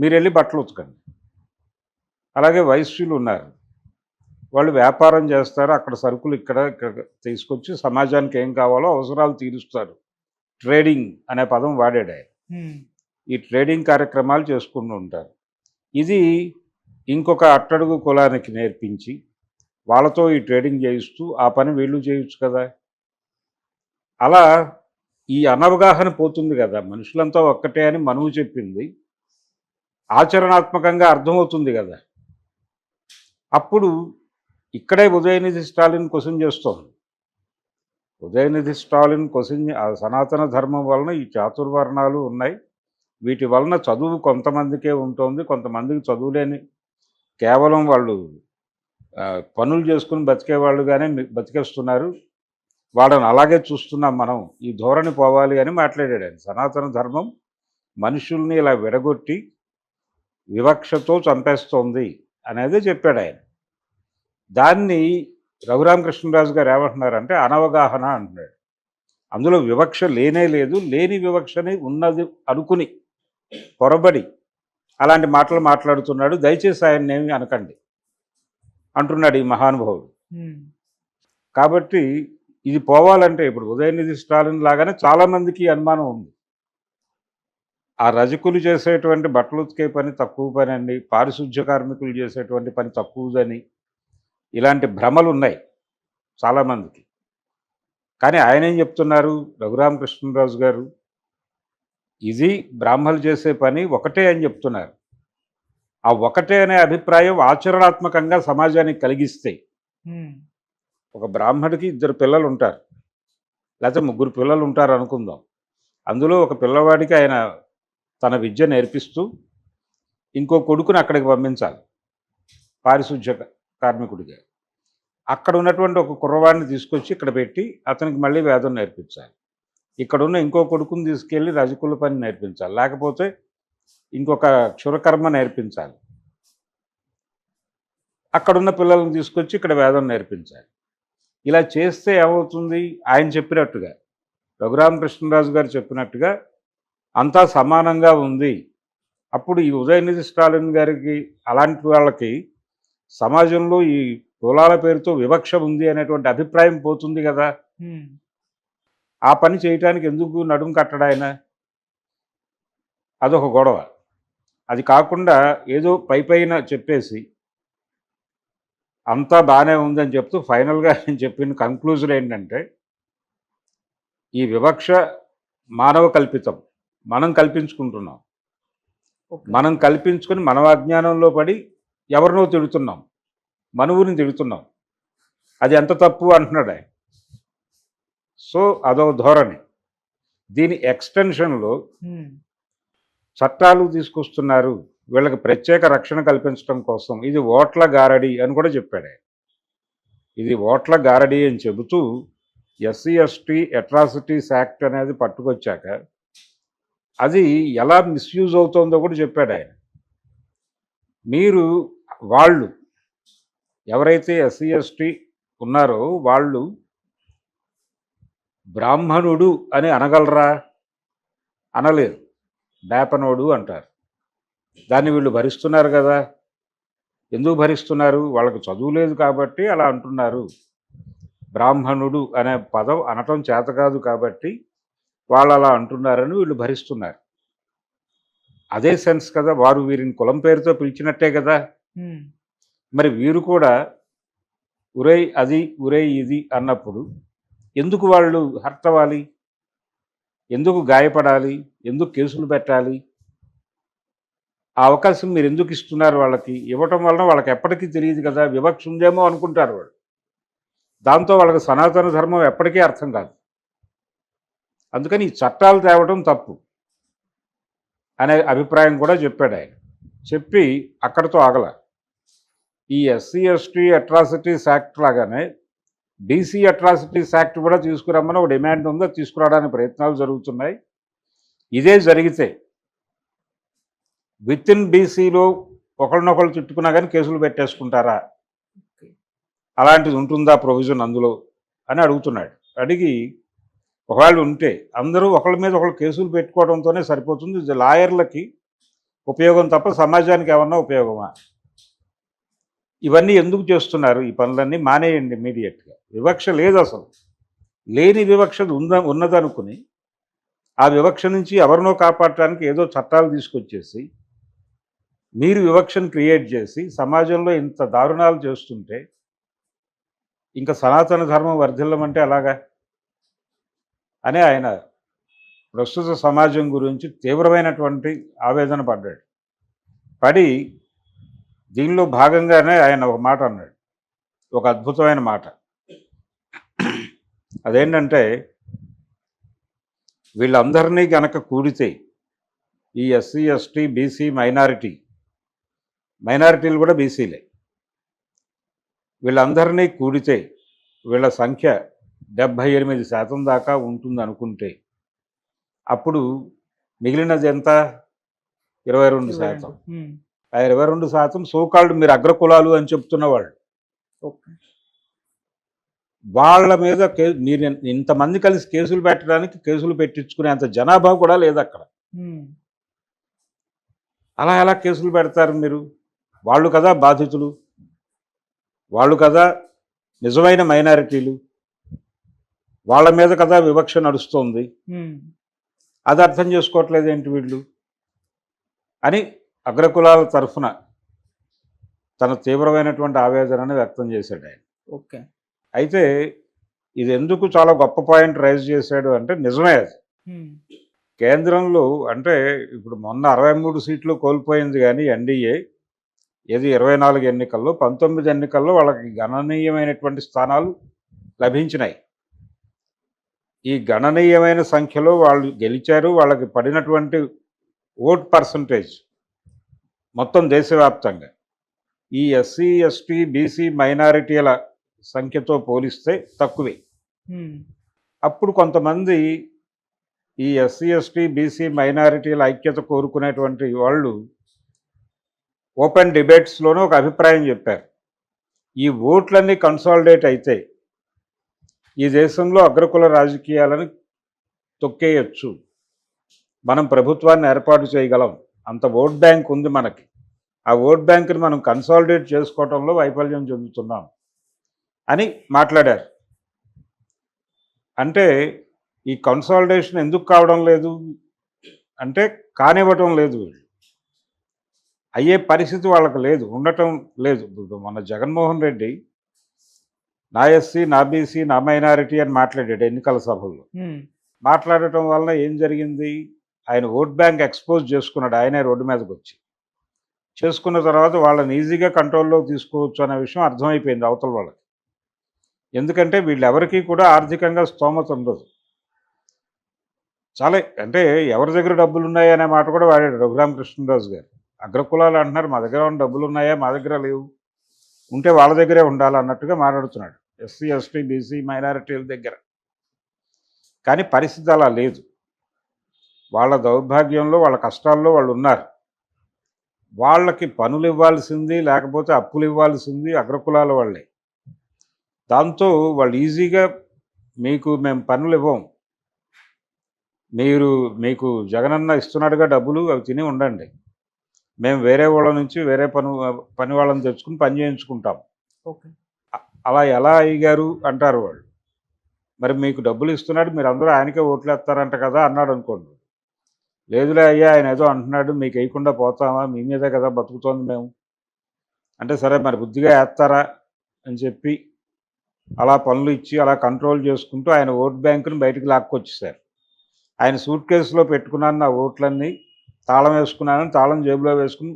మీరు వెళ్ళి బట్టలు ఉతకండి. అలాగే వైశ్యులు ఉన్నారు. వాళ్ళు వ్యాపారం చేస్తారు. అక్కడ సరుకులు ఇక్కడ ఇక్కడ తీసుకొచ్చి సమాజానికి ఏం కావాలో అవసరాలు తీరుస్తారు. ట్రేడింగ్ అనే పదం వాడాడు ఆయన. ఈ ట్రేడింగ్ కార్యక్రమాలు చేసుకుంటూ ఉంటారు. ఇది ఇంకొక అట్టడుగు కులానికి నేర్పించి వాళ్ళతో ఈ ట్రేడింగ్ చేయిస్తూ ఆ పని వీళ్ళు చేయొచ్చు కదా. అలా ఈ అనవగాహన పోతుంది కదా. మనుషులంతా ఒక్కటే అని మనువు చెప్పింది. ఆచరణాత్మకంగా అర్థమవుతుంది కదా. అప్పుడు ఇక్కడే ఉదయనిధి స్టాలిన్ క్వశ్చన్ చేస్తోంది. ఉదయనిధి స్టాలిన్ క్వశ్చన్ సనాతన ధర్మం వలన ఈ చాతుర్వర్ణాలు ఉన్నాయి. వీటి వలన చదువు కొంతమందికే ఉంటుంది కొంతమందికి చదువులేని. కేవలం వాళ్ళు పనులు చేసుకుని బతికేవాళ్ళుగానే బతికేస్తున్నారు. వాళ్ళని అలాగే చూస్తున్నాం మనం. ఈ ధోరణి పోవాలి అని మాట్లాడాడు ఆయన. సనాతన ధర్మం మనుషుల్ని ఇలా విడగొట్టి వివక్షతో చంపేస్తోంది అనేది చెప్పాడు ఆయన. దాన్ని రఘురామకృష్ణరాజు గారు ఏమంటున్నారంటే అనవగాహన అంటున్నాడు. అందులో వివక్ష లేనే లేదు లేని వివక్షని ఉన్నది అనుకుని పొరబడి అలాంటి మాటలు మాట్లాడుతున్నాడు. దయచేసి ఆయన ఏమి అనకండి అంటున్నాడు ఈ మహానుభావుడు. కాబట్టి ఇది పోవాలంటే ఇప్పుడు ఉదయనిధి స్టాలిన్ లాగానే చాలామందికి అనుమానం ఉంది. ఆ రజకులు చేసేటువంటి బట్టలు ఉతికే పని తక్కువ పని అండి పారిశుధ్య కార్మికులు చేసేటువంటి పని తక్కువదని ఇలాంటి భ్రమలు ఉన్నాయి చాలామందికి కానీ ఆయన ఏం చెప్తున్నారు? రఘురామకృష్ణరాజు గారు ఇది బ్రాహ్మలు చేసే పని ఒకటే అని చెప్తున్నారు. ఆ ఒకటే అనే అభిప్రాయం ఆచరణాత్మకంగా సమాజానికి కలిగిస్తే ఉమ్, ఒక బ్రాహ్మడికి ఇద్దరు పిల్లలు ఉంటారు. లేకపోతే ముగ్గురు పిల్లలు ఉంటారు అనుకుందాం. అందులో ఒక పిల్లవాడికి ఆయన తన విద్య నేర్పిస్తూ ఇంకో కొడుకుని అక్కడికి పంపించాలి. పారిశుధ్య కార్మికుడిగా. అక్కడ ఉన్నటువంటి ఒక కుర్రవాడిని తీసుకొచ్చి ఇక్కడ పెట్టి అతనికి మళ్ళీ వేదం నేర్పించాలి. ఇక్కడ ఉన్న ఇంకో కొడుకుని తీసుకెళ్ళి రజకుల పని నేర్పించాలి. లేకపోతే ఇంకొక క్షురకర్మ నేర్పించాలి. అక్కడున్న పిల్లల్ని తీసుకొచ్చి ఇక్కడ వేదం నేర్పించాలి. ఇలా చేస్తే ఏమవుతుంది? ఆయన చెప్పినట్టుగా రఘురామకృష్ణరాజు గారు చెప్పినట్టుగా అంతా సమానంగా ఉంది. అప్పుడు ఈ ఉదయనిధి స్టాలిన్ గారికి అలాంటి వాళ్ళకి సమాజంలో ఈ కులాల పేరుతో వివక్ష ఉంది అనేటువంటి అభిప్రాయం పోతుంది కదా. ఆ పని చేయటానికి ఎందుకు నడుం కట్టడాయన అదొక గొడవ. అది కాకుండా ఏదో పై పైన చెప్పేసి అంతా బాగానే ఉందని చెప్తూ ఫైనల్గా నేను చెప్పిన కంక్లూజన్ ఏంటంటే ఈ వివక్ష మానవ కల్పితం. మనం కల్పించుకుంటున్నాం. మనం కల్పించుకొని మన అజ్ఞానంలో పడి ఎవరినో తిడుతున్నాం. మనువుని తిడుతున్నాం. అది ఎంత తప్పు అంటున్నాడు ఆయన. సో అదో ధోరణి. దీని ఎక్స్టెన్షన్లో చట్టాలు తీసుకొస్తున్నారు. వీళ్ళకి ప్రత్యేక రక్షణ కల్పించడం కోసం. ఇది ఓట్ల గారడి అని కూడా చెప్పాడు. ఇది ఓట్ల గారడి అని చెబుతూ ఎస్సీ ఎస్టీ అట్రాసిటీస్ యాక్ట్ అనేది పట్టుకొచ్చాక అది ఎలా మిస్యూజ్ అవుతుందో కూడా చెప్పాడు ఆయన. మీరు వాళ్ళు ఎవరైతే ఎస్సీ ఎస్టీ ఉన్నారో వాళ్ళు బ్రాహ్మణుడు అని అనగలరా? అనలేదు. దాపనోడు అంటారు. దాన్ని వీళ్ళు భరిస్తున్నారు కదా? ఎందుకు భరిస్తున్నారు? వాళ్ళకి చదువు లేదు కాబట్టి అలా అంటున్నారు. బ్రాహ్మణుడు అనే పదం అనటం చేత కాదు కాబట్టి వాళ్ళు అలా అంటున్నారని వీళ్ళు భరిస్తున్నారు. అదే సెన్స్ కదా వారు వీరిని కులం పేరుతో పిలిచినట్టే కదా. మరి వీరు కూడా ఉరై అది ఉరై ఇది అన్నప్పుడు ఎందుకు వాళ్ళు హర్ట్ అవ్వాలి ఎందుకు గాయపడాలి? ఎందుకు కేసులు పెట్టాలి? ఆ అవకాశం మీరు ఎందుకు ఇస్తున్నారు వాళ్ళకి? ఇవ్వటం వలన వాళ్ళకి ఎప్పటికీ తెలియదు కదా వివక్ష ఉందేమో అనుకుంటారు వాళ్ళు. దాంతో వాళ్ళకి సనాతన ధర్మం ఎప్పటికీ అర్థం కాదు. అందుకని ఈ చట్టాలు తేవటం తప్పు అనే అభిప్రాయం కూడా చెప్పాడు ఆయన. చెప్పి అక్కడితో ఆగల. ఈ ఎస్సీ ఎస్టీ అట్రాసిటీస్ యాక్ట్ లాగానే డీసీ అట్రాసిటీస్ యాక్ట్ కూడా తీసుకురమ్మని ఒక డిమాండ్ ఉందో తీసుకురావడానికి ప్రయత్నాలు జరుగుతున్నాయి. ఇదే జరిగితే విత్ ఇన్ డీసీలో ఒకరినొకరు చుట్టుకున్నా కానీ కేసులు పెట్టేసుకుంటారా? అలాంటిది ఉంటుందా ప్రొవిజన్ అందులో? అని అడుగుతున్నాడు. అడిగి ఒకవేళ ఉంటే అందరూ ఒకళ్ళ మీద ఒకళ్ళు కేసులు పెట్టుకోవడంతోనే సరిపోతుంది. ఇది లాయర్లకి ఉపయోగం తప్ప సమాజానికి ఏమన్నా ఉపయోగమా? ఇవన్నీ ఎందుకు చేస్తున్నారు? ఈ పనులన్నీ మానేయండి ఇమీడియట్గా. వివక్ష లేదు అసలు లేని వివక్ష ఉంద ఉన్నదనుకుని ఆ వివక్ష నుంచి ఎవరినో కాపాడటానికి ఏదో చట్టాలు తీసుకొచ్చేసి మీరు వివక్షను క్రియేట్ చేసి సమాజంలో ఇంత దారుణాలు చేస్తుంటే ఇంకా సనాతన ధర్మం వర్ధిల్లమంటే అలాగా అని ఆయన ప్రస్తుత సమాజం గురించి తీవ్రమైనటువంటి ఆవేదన పడ్డాడు. పడి దీనిలో భాగంగానే ఆయన ఒక మాట అన్నాడు. ఒక అద్భుతమైన మాట. అదేంటంటే వీళ్ళందరినీ గనక కూడితే ఈ ఎస్సీ ఎస్టీ బీసీ మైనారిటీ మైనారిటీలు కూడా బీసీలే. వీళ్ళందరినీ కూడితే వీళ్ళ సంఖ్య డెబ్భై ఎనిమిది శాతం దాకా ఉంటుంది అనుకుంటే అప్పుడు మిగిలినది ఎంత ఇరవై రెండు శాతం. ఆ ఇరవై రెండు శాతం సోకాల్డ్ మీరు అగ్రకులాలు అని చెప్తున్న వాళ్ళు. వాళ్ళ మీద మీరు ఇంతమంది కలిసి కేసులు పెట్టడానికి కేసులు పెట్టించుకునేంత జనాభా కూడా లేదు అక్కడ అలా ఎలా కేసులు పెడతారు మీరు? వాళ్ళు కదా బాధితులు. వాళ్ళు కదా నిజమైన మైనారిటీలు. వాళ్ళ మీద కదా వివక్ష నడుస్తోంది. అది అర్థం చేసుకోవట్లేదు ఏంటి వీళ్ళు? అని అగ్రకులాల తరఫున తన తీవ్రమైనటువంటి ఆవేదనను వ్యక్తం చేశాడు ఆయన. ఓకే. అయితే ఇది ఎందుకు చాలా గొప్ప పాయింట్ రైజ్ చేశాడు అంటే నిజమే అది. కేంద్రంలో అంటే ఇప్పుడు మొన్న అరవై మూడు సీట్లు కోల్పోయింది కానీ ఎన్డీఏ ఏది ఇరవై నాలుగు ఎన్నికల్లో పంతొమ్మిది ఎన్నికల్లో వాళ్ళకి గణనీయమైనటువంటి స్థానాలు లభించినాయి. ఈ గణనీయమైన సంఖ్యలో వాళ్ళు గెలిచారు వాళ్ళకి పడినటువంటి ఓట్ పర్సంటేజ్ మొత్తం దేశవ్యాప్తంగా. ఈ ఎస్సీ ఎస్టీ బీసీ మైనారిటీల సంఖ్యతో పోలిస్తే తక్కువే. అప్పుడు కొంతమంది ఈ ఎస్సీ ఎస్టీ బీసీ మైనారిటీల ఐక్యత కోరుకునేటువంటి వాళ్ళు ఓపెన్ డిబేట్స్లోనూ ఒక అభిప్రాయం చెప్పారు. ఈ ఓట్లన్నీ కన్సాలిడేట్ అయితే ఈ దేశంలో అగ్రకుల రాజకీయాలను తొక్కేయచ్చు. మనం ప్రభుత్వాన్ని ఏర్పాటు చేయగలం. అంత ఓట్ బ్యాంక్ ఉంది మనకి. ఆ ఓట్ బ్యాంక్ని మనం కన్సాలిడేట్ చేసుకోవటంలో వైఫల్యం చెందుతున్నాం అని మాట్లాడారు. అంటే ఈ కన్సాలిడేషన్ ఎందుకు కావడం లేదు? అంటే కానివ్వటం లేదు వీళ్ళు. అయ్యే పరిస్థితి వాళ్ళకి లేదు. ఉండటం లేదు. మన జగన్మోహన్ రెడ్డి నా ఎస్సీ నా బీసీ నా మైనారిటీ అని మాట్లాడాడు ఎన్నికల సభల్లో. మాట్లాడటం వలన ఏం జరిగింది? ఆయన ఓట్ బ్యాంక్ ఎక్స్పోజ్ చేసుకున్నాడు ఆయనే రోడ్డు మీదకి వచ్చి. చేసుకున్న తర్వాత వాళ్ళని ఈజీగా కంట్రోల్లో తీసుకోవచ్చు అనే విషయం అర్థమైపోయింది అవతల వాళ్ళకి. ఎందుకంటే వీళ్ళెవరికీ కూడా ఆర్థికంగా స్తోమత ఉండదు. చాలా అంటే ఎవరి దగ్గర డబ్బులు ఉన్నాయా అనే మాట కూడా వాడాడు రఘురామ కృష్ణరాజు గారు. అగ్రకులాలు అంటున్నారు మా దగ్గర ఉన్న డబ్బులు ఉన్నాయా మా దగ్గర లేవు. ఉంటే వాళ్ళ దగ్గరే ఉండాలి అన్నట్టుగా మాట్లాడుతున్నాడు. ఎస్సీ ఎస్టీ బీసీ మైనారిటీల దగ్గర. కానీ పరిస్థితి అలా లేదు. వాళ్ళ దౌర్భాగ్యంలో వాళ్ళ కష్టాల్లో వాళ్ళు ఉన్నారు. వాళ్ళకి పనులు ఇవ్వాల్సింది లేకపోతే అప్పులు ఇవ్వాల్సింది అగ్రకులాల వాళ్ళే. దాంతో వాళ్ళు ఈజీగా మీకు మేము పనులు ఇవ్వం మీరు మీకు జగనన్న ఇస్తున్నాడుగా డబ్బులు అవి తిని ఉండండి. మేము వేరే వాళ్ళ నుంచి వేరే పని పని వాళ్ళని తెచ్చుకుని పని చేయించుకుంటాం. ఓకే. అలా ఎలా అయ్యారు అంటారు వాళ్ళు? మరి మీకు డబ్బులు ఇస్తున్నాడు మీరు అందరూ ఆయనకే ఓట్లు వేస్తారంట కదా అన్నాడు అనుకోండి. లేదులే అయ్యా ఆయన ఏదో అంటున్నాడు మీకు వేయకుండా పోతామా మీ మీదే కదా బతుకుతోంది మేము. అంటే సరే మరి బుద్ధిగా వేస్తారా అని చెప్పి అలా పనులు ఇచ్చి అలా కంట్రోల్ చేసుకుంటూ ఆయన ఓట్ బ్యాంకుని బయటకు లాక్కొచ్చేసారు. ఆయన సూట్ కేసులో పెట్టుకున్నాను నా ఓట్లన్నీ తాళం వేసుకున్నాను తాళం జేబులో వేసుకుని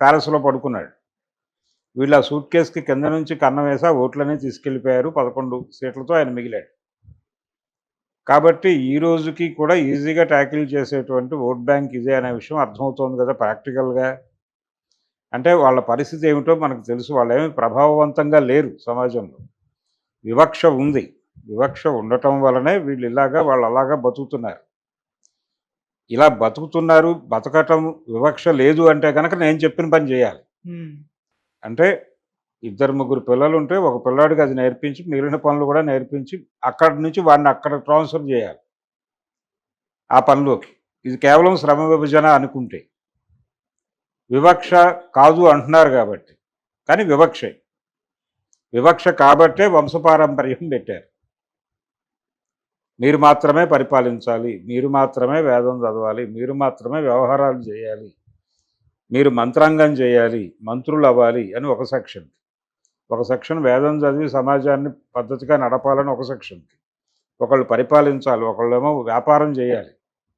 ప్యాలెస్లో పడుకున్నాడు. వీళ్ళు ఆ సూట్ కేసుకి కింద నుంచి కన్న వేసి ఆ తీసుకెళ్ళిపోయారు పదకొండు సీట్లతో ఆయన మిగిలాడు. కాబట్టి ఈ రోజుకి కూడా ఈజీగా ట్యాకిల్ చేసేటువంటి ఓట్ బ్యాంక్ ఇదే అనే విషయం అర్థమవుతోంది కదా ప్రాక్టికల్గా. అంటే వాళ్ళ పరిస్థితి ఏమిటో మనకు తెలుసు వాళ్ళు ఏమి ప్రభావవంతంగా లేరు సమాజంలో. వివక్ష ఉంది. వివక్ష ఉండటం వలనే వీళ్ళు ఇలాగా వాళ్ళు అలాగా బతుకుతున్నారు. ఇలా బతుకుతున్నారు బతకటం వివక్ష లేదు అంటే కనుక నేను చెప్పిన పని చేయాలి. అంటే ఇద్దరు ముగ్గురు పిల్లలు ఉంటే ఒక పిల్లాడికి అది నేర్పించి మిగిలిన పనులు కూడా నేర్పించి అక్కడి నుంచి వాడిని అక్కడ ట్రాన్స్ఫర్ చేయాలి. ఆ పనిలోకి. ఇది కేవలం శ్రమ విభజన అనుకుంటే. వివక్ష కాదు అంటున్నారు కాబట్టి. కానీ వివక్షే. వివక్ష కాబట్టే వంశపారంపర్యం పెట్టారు. మీరు మాత్రమే పరిపాలించాలి మీరు మాత్రమే వేదం చదవాలి మీరు మాత్రమే వ్యవహారాలు చేయాలి. మీరు మంత్రాంగం చేయాలి మంత్రులు అవ్వాలి అని ఒక సెక్షన్కి ఒక సెక్షన్ వేదం చదివి సమాజాన్ని పద్ధతిగా నడపాలని ఒక సెక్షన్కి ఒకళ్ళు పరిపాలించాలి ఒకళ్ళేమో వ్యాపారం చేయాలి.